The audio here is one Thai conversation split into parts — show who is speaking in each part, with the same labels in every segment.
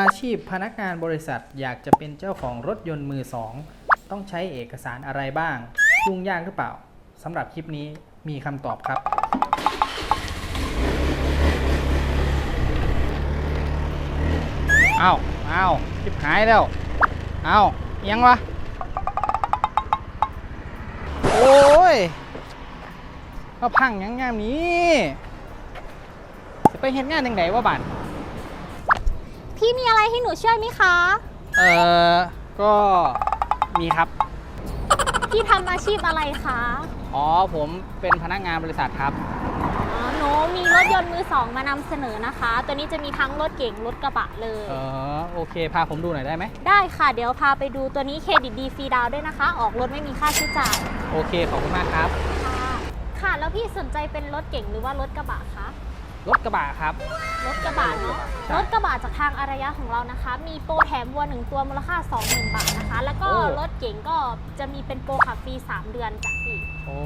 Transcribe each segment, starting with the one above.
Speaker 1: อาชีพพนักงานบริษัทอยากจะเป็นเจ้าของรถยนต์มือสองต้องใช้เอกสารอะไรบ้าง ยุ่งยากหรือเปล่าสำหรับคลิปนี้มีคำตอบครับ เอาเอาคลิปหายแล้ว เอาเอียงวะ โอ้ยมาพังยังงามนี้ จะไปเห็นงานยังไงวะบัน
Speaker 2: พี่มีอะไรให้หนูช่วยไหมคะ
Speaker 1: เออก็มีครับ
Speaker 2: พี่ทำอาชีพอะไรคะ
Speaker 1: อ๋อผมเป็นพนักงานบริษัทครับ
Speaker 2: อ๋อหนูมีรถยนต์มือสองมานำเสนอนะคะ ตัวนี้จะมีทั้งรถเก๋งรถกระบะเลย
Speaker 1: เออโอเค พาผมดูหน่อยได้ไหม
Speaker 2: ได้ค่ะ เดี๋ยวพาไปดูตัวนี้เครดิตดีฟรีดาวน์ด้วยนะคะ ออกรถไม่มีค่าใช้จ่าย
Speaker 1: โอเค ขอบคุณมากครับ
Speaker 2: ค่ะ ค่ะ แล้วพี่สนใจเป็นรถเก๋งหรือว่ารถกระบะคะ
Speaker 1: รถกระบะครับ
Speaker 2: รถกระบะเนาะ
Speaker 1: ใช่
Speaker 2: รถกระบะจากทางอารยะของเรานะคะ มีโปรแถมวัวหนึ่งตัวมูลค่า 20,000 บาทนะคะ แล้วก็
Speaker 1: โอ้
Speaker 2: รถเก๋งก็จะมีเป็นโปรขับฟรี 3 เดือนจากพี่
Speaker 1: โอ้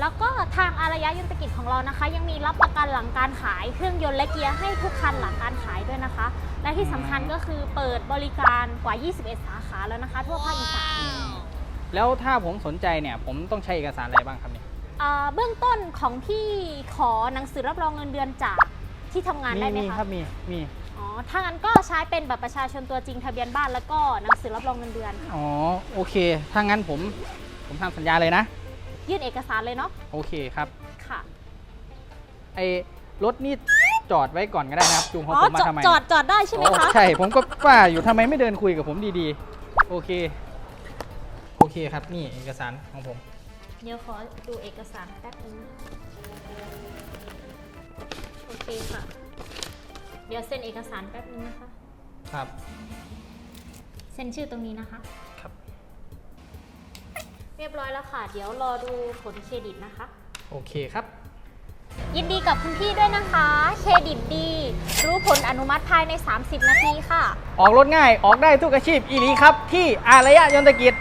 Speaker 2: แล้วก็ทางอารยะยนตกิจของเรานะคะ ยังมีรับประกันหลังการขายเครื่องยนต์และเกียร์ให้ทุกคันหลังการขายด้วยนะคะ และที่สำคัญก็คือเปิดบริการกว่า 21 สาขาแล้วนะคะ ทั่วภาคอีสาน
Speaker 1: แล้วถ้าผมสนใจเนี่ย ผมต้องใช้เอกสารอะไรบ้างครับเนี่ย
Speaker 2: อ่า เบื้องต้นของพี่ขอหนังสือรับรองเงินเดือนจากที่ทำงานได้ไหม
Speaker 1: มี
Speaker 2: คะ
Speaker 1: ครับมีมี
Speaker 2: อ๋อถ้างั้นก็ใช้เป็นบัตรประชาชนตัวจริงทะเบียนบ้านแล้วก็หนังสือรับรองเงินเดือนค่ะ
Speaker 1: อ๋อโอเค ถ้างั้นผมผมทำสัญญาเลยนะ
Speaker 2: ยื่นเอกสารเลยเนาะ
Speaker 1: โอเคครับ
Speaker 2: ค่ะ
Speaker 1: ไอ้รถนี่จอดไว้ก่อนก็ได้นะครับจูงของ
Speaker 2: อ๋อ
Speaker 1: ผมมา
Speaker 2: จอด
Speaker 1: ทำไม
Speaker 2: จอดจอดได้ใช่ไหมคะ
Speaker 1: โอ้ใช่ผมก็ว่าอยู่ทำไมไม่เดินคุยกับผมดีๆ โอเค โอเคครับนี่เอกสารของผม
Speaker 2: เดี๋ยวขอดูเอกสารแป๊บนึงนะโอเคค่ะ เดี๋ยวเซ็นเอกสารแป๊บนึงนะคะ
Speaker 1: ครับ
Speaker 2: เซ็นชื่อตรงนี้นะคะ
Speaker 1: ครับ
Speaker 2: เรียบร้อยแล้วค่ะ เดี๋ยวรอดูผลเครดิตนะคะ
Speaker 1: โอเคครับ
Speaker 2: ยินดีกับคุณพี่ด้วยนะคะ เครดิตดี รู้ผลอนุมัติภายใน 30 นาทีค่ะ
Speaker 1: ออกรถง่ายออกได้ทุกอาชีพอีนี้ครับ ที่อารยะยนตกิจ